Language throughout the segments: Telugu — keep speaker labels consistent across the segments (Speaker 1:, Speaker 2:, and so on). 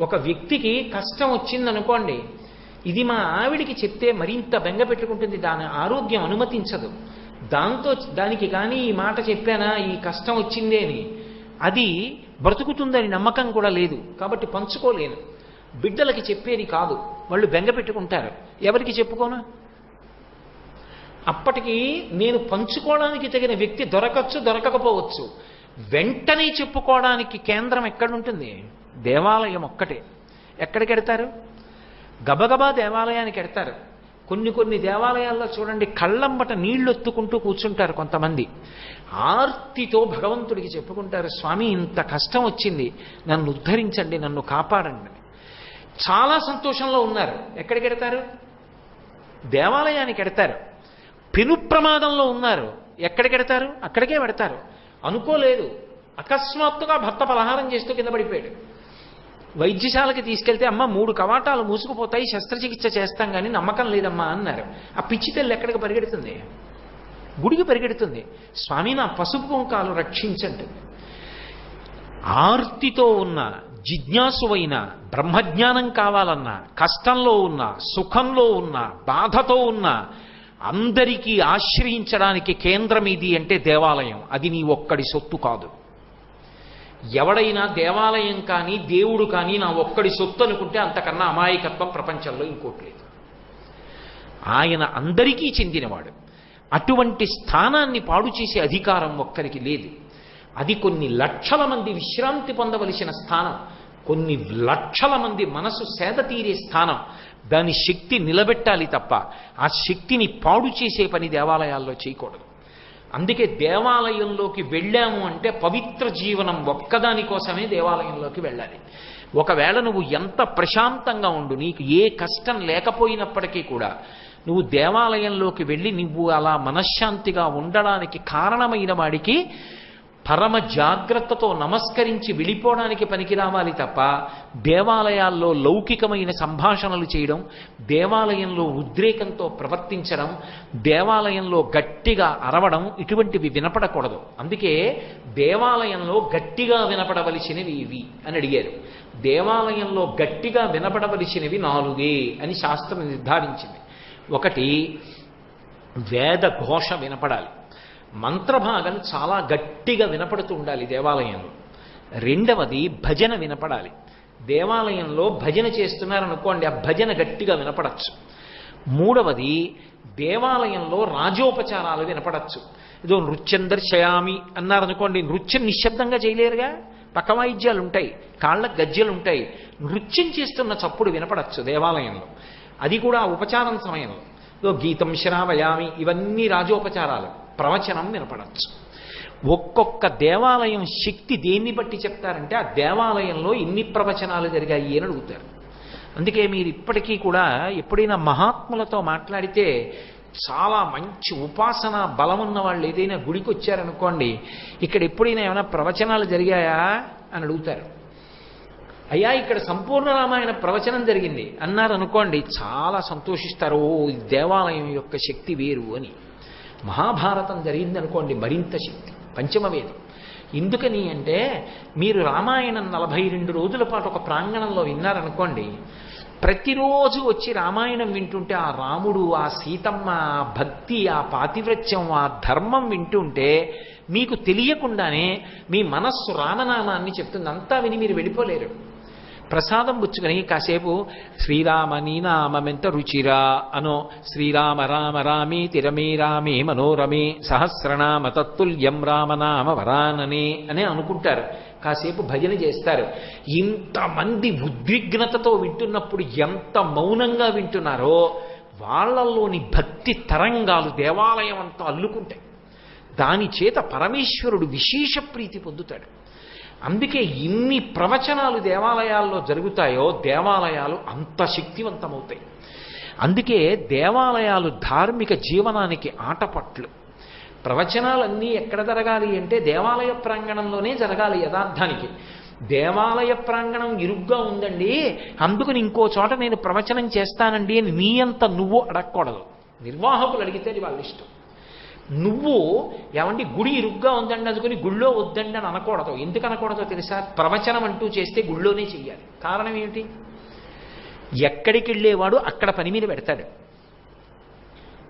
Speaker 1: ఒక వ్యక్తికి కష్టం వచ్చిందనుకోండి ఇది మా ఆవిడికి చెప్తే మరింత బెంగ పెట్టుకుంటుంది దాని ఆరోగ్యం అనుమతించదు. దాంతో దానికి కానీ ఈ మాట చెప్పానా ఈ కష్టం వచ్చిందే అని. అది బ్రతుకుతుందని నమ్మకం కూడా లేదు కాబట్టి పంచుకోలేను. బిడ్డలకి చెప్పేది కాదు వాళ్ళు బెంగ పెట్టుకుంటారు. ఎవరికి చెప్పుకోను? అప్పటికి నేను పంచుకోవడానికి తగిన వ్యక్తి దొరకచ్చు దొరకకపోవచ్చు. వెంటనే చెప్పుకోవడానికి కేంద్రం ఎక్కడుంటుంది? దేవాలయం ఒక్కటే. ఎక్కడికి ఎడతారు? గబగబా దేవాలయానికి ఎడతారు. కొన్ని కొన్ని దేవాలయాల్లో చూడండి కళ్ళంబట నీళ్ళు ఎత్తుకుంటూ కూర్చుంటారు కొంతమంది. ఆర్తితో భగవంతుడికి చెప్పుకుంటారు స్వామి ఇంత కష్టం వచ్చింది. నన్ను ఉద్ధరించండి నన్ను కాపాడండి. చాలా సంతోషంలో ఉన్నారు. ఎక్కడికి ఎడతారు? దేవాలయానికి ఎడతారు. పెను ప్రమాదంలో ఉన్నారు. ఎక్కడికి ఎడతారు? అక్కడికే పెడతారు. అనుకోలేదు. అకస్మాత్తుగా భర్త పలహారం చేస్తూ కింద పడిపోయాడు. వైద్యశాలకి తీసుకెళ్తే అమ్మ మూడు కవాటాలు మూసుకుపోతాయి శస్త్రచికిత్స చేస్తాం కానీ నమ్మకం లేదమ్మా అన్నారు. ఆ పిచ్చి తెల్లి ఎక్కడికి పరిగెడుతుంది? గుడికి పరిగెడుతుంది. స్వామి నా పసుపు కొంకాలు రక్షించండి. ఆర్తితో ఉన్న జిజ్ఞాసువైన బ్రహ్మజ్ఞానం కావాలన్నా కష్టంలో ఉన్న సుఖంలో ఉన్న బాధతో ఉన్న అందరికీ ఆశ్రయించడానికి కేంద్రం ఇది అంటే దేవాలయం. అది నీ ఒక్కడి సొత్తు కాదు. ఎవడైనా దేవాలయం కానీ దేవుడు కానీ నా ఒక్కడి సొత్తు అనుకుంటే అంతకన్నా అమాయకత్వం ప్రపంచంలో ఇంకోటి లేదు. ఆయన అందరికీ చెందినవాడు. అటువంటి స్థానాన్ని పాడు చేసే అధికారం ఒక్కరికి లేదు. అది కొన్ని లక్షల మంది విశ్రాంతి పొందవలసిన స్థానం. కొన్ని లక్షల మంది మనసు సేద తీరే స్థానం. దాని శక్తి నిలబెట్టాలి తప్ప ఆ శక్తిని పాడు చేసే పని దేవాలయాల్లో చేయకూడదు. అందుకే దేవాలయంలోకి వెళ్ళాము అంటే పవిత్ర జీవనం ఒక్కదాని కోసమే దేవాలయంలోకి వెళ్ళాలి. ఒకవేళ నువ్వు ఎంత ప్రశాంతంగా ఉండు నీకు ఏ కష్టం లేకపోయినప్పటికీ కూడా నువ్వు దేవాలయంలోకి వెళ్ళి నువ్వు అలా మనశ్శాంతిగా ఉండడానికి కారణమైన వాడికి పరమ జాగ్రత్తతో నమస్కరించి వెళ్ళిపోవడానికి పనికి రావాలి తప్ప దేవాలయాల్లో లౌకికమైన సంభాషణలు చేయడం దేవాలయంలో ఉద్రేకంతో ప్రవర్తించడం దేవాలయంలో గట్టిగా అరవడం ఇటువంటివి వినపడకూడదు. అందుకే దేవాలయంలో గట్టిగా వినపడవలసినవి ఇవి అని అడిగారు. దేవాలయంలో గట్టిగా వినపడవలసినవి నాలుగే అని శాస్త్రం నిర్ధారించింది. ఒకటి వేద ఘోష వినపడాలి. మంత్రభాగం చాలా గట్టిగా వినపడుతూ ఉండాలి దేవాలయంలో. రెండవది భజన వినపడాలి. దేవాలయంలో భజన చేస్తున్నారనుకోండి ఆ భజన గట్టిగా వినపడచ్చు. మూడవది దేవాలయంలో రాజోపచారాలు వినపడచ్చు. ఏదో నృత్యం దర్శయామి అన్నారనుకోండి నృత్యం నిశ్శబ్దంగా చేయలేరుగా? పక్క వాయిద్యాలు ఉంటాయి కాళ్ళ గజ్జలు ఉంటాయి. నృత్యం చేస్తున్న చప్పుడు వినపడచ్చు దేవాలయంలో. అది కూడా ఉపచారం సమయంలో. ఏదో గీతం శ్రావయామి ఇవన్నీ రాజోపచారాలు. ప్రవచనం వినపడచ్చు. ఒక్కొక్క దేవాలయం శక్తి దేన్ని బట్టి చెప్తారంటే ఆ దేవాలయంలో ఎన్ని ప్రవచనాలు జరిగాయి అని అడుగుతారు. అందుకే మీరు ఇప్పటికీ కూడా ఎప్పుడైనా మహాత్ములతో మాట్లాడితే చాలా మంచి ఉపాసన బలం ఉన్న వాళ్ళు ఏదైనా గుడికి వచ్చారనుకోండి ఇక్కడ ఎప్పుడైనా ఏమైనా ప్రవచనాలు జరిగాయా అని అడుగుతారు. అయ్యా ఇక్కడ సంపూర్ణ రామాయణ ప్రవచనం జరిగింది అన్నారు అనుకోండి చాలా సంతోషిస్తారు ఓ దేవాలయం యొక్క శక్తి వేరు అని. మహాభారతం జరిగిందనుకోండి మరింత శక్తి పంచమవేదం. ఎందుకని అంటే మీరు రామాయణం నలభై రెండు రోజుల పాటు ఒక ప్రాంగణంలో విన్నారనుకోండి ప్రతిరోజు వచ్చి రామాయణం వింటుంటే ఆ రాముడు ఆ సీతమ్మ ఆ భక్తి ఆ పాతివ్రత్యం ఆ ధర్మం వింటుంటే మీకు తెలియకుండానే మీ మనస్సు రామనామాన్ని చెప్తుంది. అంతా విని మీరు వెళ్ళిపోలేరు. ప్రసాదం పుచ్చుకొని కాసేపు శ్రీరామ నీనామెంత రుచిరా అనో శ్రీరామ రామ రామే తిరమే రామే మనోరమే సహస్రనామ తత్తుల్యం రామనామ వరాననే అని అనుకుంటారు. కాసేపు భజన చేస్తారు. ఇంతమంది ఉద్విగ్నతతో వింటున్నప్పుడు ఎంత మౌనంగా వింటున్నారో వాళ్ళల్లోని భక్తి తరంగాలు దేవాలయం అంతా అల్లుకుంటాయి. దాని చేత పరమేశ్వరుడు విశేష ప్రీతి పొందుతాడు. అందుకే ఇన్ని ప్రవచనాలు దేవాలయాల్లో జరుగుతాయో దేవాలయాలు అంత శక్తివంతమవుతాయి. అందుకే దేవాలయాలు ధార్మిక జీవనానికి ఆటపట్లు. ప్రవచనాలన్నీ ఎక్కడ జరగాలి అంటే దేవాలయ ప్రాంగణంలోనే జరగాలి యథార్థానికి. దేవాలయ ప్రాంగణం ఇరుగ్గా ఉందండి అందుకని ఇంకో చోట నేను ప్రవచనం చేస్తానండి అని నీ అంత నువ్వు అడగకూడదు. నిర్వాహకులు అడిగితే అది వాళ్ళ ఇష్టం. నువ్వు ఏమండి గుడి ఇరుగ్గా ఉందండి అందుకుని గుళ్ళో వద్దండి అని అనకూడదు. ఎందుకు అనకూడదో తెలుసా? ప్రవచనం అంటూ చేస్తే గుళ్ళోనే చెయ్యాలి. కారణం ఏమిటి? ఎక్కడికి వెళ్ళేవాడు అక్కడ పని మీద పెడతాడు.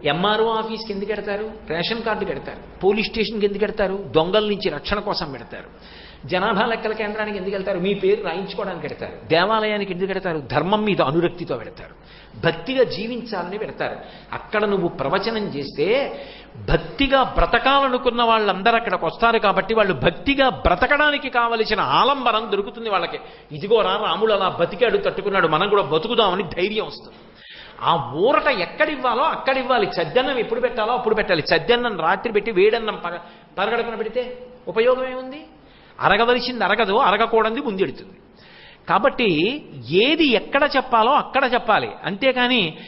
Speaker 1: ఎంఆర్ఓ ఆఫీస్కి ఎందుకు పెడతారు రేషన్ కార్డు పెడతారు పోలీస్ స్టేషన్కి ఎందుకు పెడతారు దొంగల నుంచి రక్షణ కోసం పెడతారు. జనాభా లెక్కల కేంద్రానికి ఎందుకు వెళ్తారు? మీ పేరు రాయించుకోవడానికి వెడతారు దేవాలయానికి ఎందుకు పెడతారు ధర్మం మీద అనురక్తితో పెడతారు భక్తిగా జీవించాలని పెడతారు అక్కడ నువ్వు ప్రవచనం చేస్తే భక్తిగా బ్రతకాలనుకున్న వాళ్ళందరూ అక్కడికి వస్తారు కాబట్టి వాళ్ళు భక్తిగా బ్రతకడానికి కావలసిన ఆలంబరం దొరుకుతుంది వాళ్ళకి. ఇదిగోరా రాముడు అలా బతికాడు తట్టుకున్నాడు మనం కూడా బతుకుదామని ధైర్యం వస్తుంది. ఆ ఊరట ఎక్కడివ్వాలో అక్కడివ్వాలి. చద్దన్నం ఎప్పుడు పెట్టాలో అప్పుడు పెట్టాలి. చద్దన్నం రాత్రి పెట్టి వేడన్నం పగ పరగడుకున పెడితే ఉపయోగం ఏముంది? అరగవలసింది అరగదు అరగకూడదు ముందెడుతుంది. కాబట్టి ఏది ఎక్కడ చెప్పాలో అక్కడ చెప్పాలి. అంతేకాని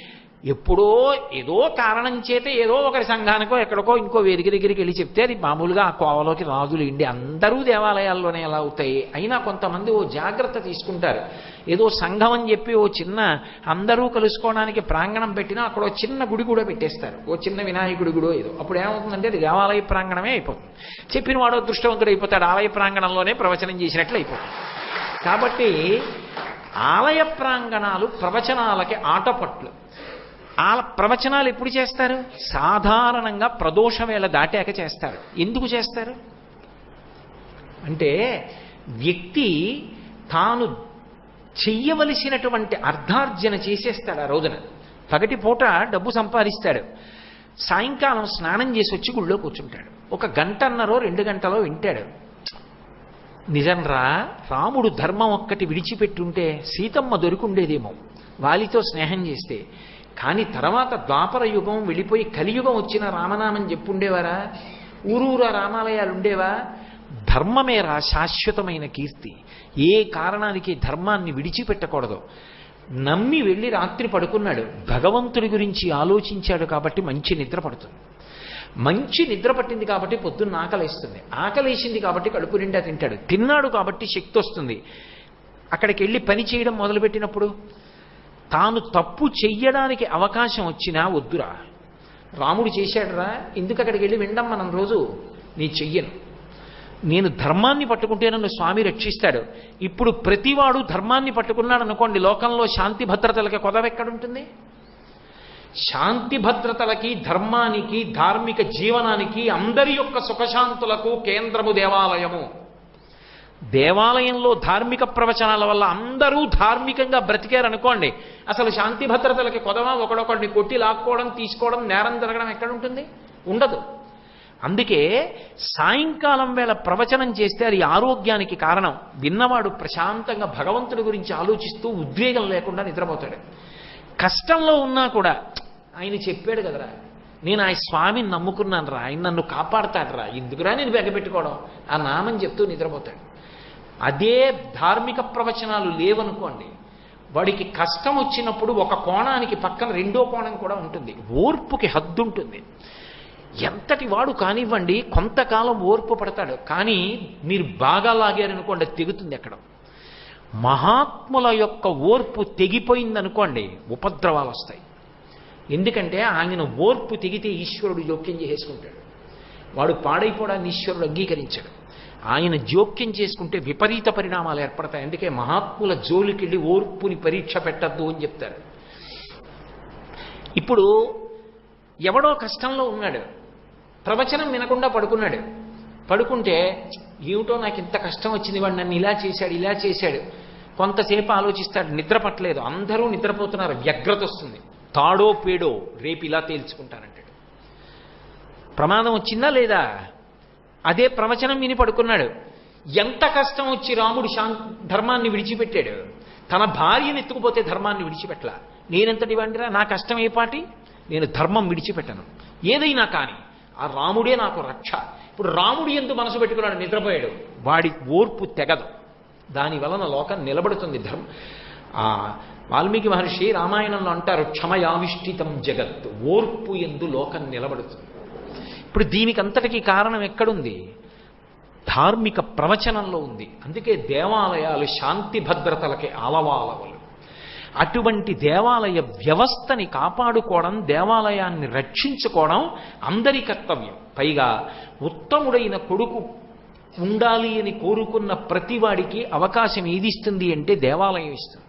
Speaker 1: ఎప్పుడో ఏదో కారణం చేత ఏదో ఒకరి సంఘానికో ఎక్కడికో ఇంకో వేదిక దగ్గరికి వెళ్ళి చెప్తే అది మామూలుగా ఆ కోవలోకి రాజులు ఇండి అందరూ దేవాలయాల్లోనే ఎలా అవుతాయి. అయినా కొంతమంది ఓ జాగ్రత్త తీసుకుంటారు. ఏదో సంఘం అని చెప్పి ఓ చిన్న అందరూ కలుసుకోవడానికి ప్రాంగణం పెట్టినా అక్కడ ఓ చిన్న గుడి కూడా పెట్టేస్తారు. ఓ చిన్న వినాయకుడి గుడో ఏదో. అప్పుడు ఏమవుతుందంటే అది దేవాలయ ప్రాంగణమే అయిపోతుంది. చెప్పిన వాడు దృష్టవంతుడు అయిపోతాడు. ఆలయ ప్రాంగణంలోనే ప్రవచనం చేసినట్లు అయిపోతుంది. కాబట్టి ఆలయ ప్రాంగణాలు ప్రవచనాలకి ఆటపట్లు. ఆ ప్రవచనాలు ఎప్పుడు చేస్తారు? సాధారణంగా ప్రదోష వేళ దాటాక చేస్తారు. ఎందుకు చేస్తారు? అంటే వ్యక్తి తాను చెయ్యవలసినటువంటి అర్ధార్జన చేసేస్తాడు ఆ రోజున. పగటి పూట డబ్బు సంపాదిస్తాడు. సాయంకాలం స్నానం చేసి వచ్చి గుళ్ళో కూర్చుంటాడు. ఒక గంటన్నరో రెండు గంటలో వింటాడు. నిజంరా రాముడు ధర్మం ఒక్కటి విడిచిపెట్టుంటే సీతమ్మ దొరికుండేదేమో. వాలితో స్నేహం చేస్తే కానీ తర్వాత ద్వాపర యుగం వెళ్ళిపోయి కలియుగం వచ్చిన రామనామని చెప్పుండేవారా? ఊరూరా రామాలయాలు ఉండేవా? ధర్మమేరా శాశ్వతమైన కీర్తి. ఏ కారణానికి ధర్మాన్ని విడిచిపెట్టకూడదు. నమ్మి వెళ్ళి రాత్రి పడుకున్నాడు. భగవంతుడి గురించి ఆలోచించాడు కాబట్టి మంచి నిద్ర పడుతుంది. మంచి నిద్ర పట్టింది కాబట్టి పొద్దున్న ఆకలేస్తుంది. ఆకలేసింది కాబట్టి కడుపు నిండా తింటాడు. తిన్నాడు కాబట్టి శక్తి వస్తుంది. అక్కడికి వెళ్ళి పని చేయడం మొదలుపెట్టినప్పుడు తాను తప్పు చెయ్యడానికి అవకాశం వచ్చినా వద్దురా. రాముడు చేశాడురా ఎందుకు అక్కడికి వెళ్ళి వినడం మనం రోజు? నీ చెయ్యను. నేను ధర్మాన్ని పట్టుకుంటే నన్ను స్వామి రక్షిస్తాడు. ఇప్పుడు ప్రతివాడు ధర్మాన్ని పట్టుకున్నాడు అనుకోండి లోకంలో శాంతి భద్రతలకి కొదవెక్కడుంటుంది శాంతి భద్రతలకి ధర్మానికి ధార్మిక జీవనానికి అందరి యొక్క సుఖశాంతులకు కేంద్రము దేవాలయము. దేవాలయంలో ధార్మిక ప్రవచనాల వల్ల అందరూ ధార్మికంగా బ్రతికారనుకోండి అసలు శాంతి భద్రతలకి కొదవా ఒకడొకడిని కొట్టి లాక్కోవడం తీసుకోవడం నేరం జరగడం ఎక్కడుంటుంది? ఉండదు. అందుకే సాయంకాలం వేళ ప్రవచనం చేస్తే అది ఆరోగ్యానికి కారణం. విన్నవాడు ప్రశాంతంగా భగవంతుడి గురించి ఆలోచిస్తూ ఉద్వేగం లేకుండా నిద్రపోతాడు. కష్టంలో ఉన్నా కూడా ఆయన చెప్పాడు కదరా నేను ఆ స్వామిని నమ్ముకున్నాను రా ఆయన నన్ను కాపాడతాడు రా ఎందుకురా నేను బెగపెట్టుకోవడం ఆ నామం చెప్తూ నిద్రపోతాడు. అదే ధార్మిక ప్రవచనాలు లేవనుకోండి వాడికి కష్టం వచ్చినప్పుడు ఒక కోణానికి పక్కన రెండో కోణం కూడా ఉంటుంది. ఓర్పుకి హద్దు ఉంటుంది ఎంతటి వాడు కానివ్వండి కొంతకాలం ఓర్పు పడతాడు. కానీ మీరు బాగా లాగారనుకోండి అది తెగుతుంది ఎక్కడ మహాత్ముల యొక్క ఓర్పు తెగిపోయిందనుకోండి ఉపద్రవాలు వస్తాయి ఎందుకంటే ఆయన ఓర్పు తెగితే ఈశ్వరుడు జోక్యం చేసుకుంటాడు వాడు పాడైపోవడాన్ని ఈశ్వరుడు అంగీకరించాడు. ఆయన జోక్యం చేసుకుంటే విపరీత పరిణామాలు ఏర్పడతాయి. అందుకే మహాత్ముల జోలికెళ్ళి ఓర్పుని పరీక్ష పెట్టద్దు అని చెప్తారు. ఇప్పుడు ఎవడో కష్టంలో ఉన్నాడు. ప్రవచనం వినకుండా పడుకున్నాడు. పడుకుంటే ఏమిటో నాకు ఇంత కష్టం వచ్చింది వాడు నన్ను ఇలా చేశాడు ఇలా చేశాడు. కొంతసేపు ఆలోచిస్తాడు నిద్ర పట్టలేదు. అందరూ నిద్రపోతున్నారు వ్యగ్రత వస్తుంది. తాడో పేడో రేపు ఇలా తేల్చుకుంటానంటాడు. ప్రమాదం వచ్చిందా లేదా? అదే ప్రవచనం విని పడుకున్నాడు. ఎంత కష్టం వచ్చి రాముడు శాం ధర్మాన్ని విడిచిపెట్టాడు. తన భార్యను ఎత్తుకుపోతే ధర్మాన్ని విడిచిపెట్టలా? నేనెంతటి వాడిరా నా కష్టం ఏ పాటి? నేను ధర్మం విడిచిపెట్టను. ఏదైనా కానీ ఆ రాముడే నాకు రక్ష. ఇప్పుడు రాముడు ఎందు మనసు పెట్టుకున్నాడు నిద్రపోయాడు. వాడి ఓర్పు తెగదు. దాని వలన లోకం నిలబడుతుంది. ధర్మం వాల్మీకి మహర్షి రామాయణంలో అంటారు క్షమయావిష్టితం జగత్ ఓర్పు ఎందు లోకం నిలబడుతుంది. ఇప్పుడు దీనికి అంతటికీ కారణం ఎక్కడుంది? ధార్మిక ప్రవచనంలో ఉంది. అందుకే దేవాలయాలు శాంతి భద్రతలకి ఆలవాలవలు. అటువంటి దేవాలయ వ్యవస్థని కాపాడుకోవడం దేవాలయాన్ని రక్షించుకోవడం అందరి కర్తవ్యం. పైగా ఉత్తముడైన కొడుకు ఉండాలి అని కోరుకున్న ప్రతివాడికి అవకాశం ఏది ఇస్తుంది అంటే దేవాలయం ఇస్తుంది.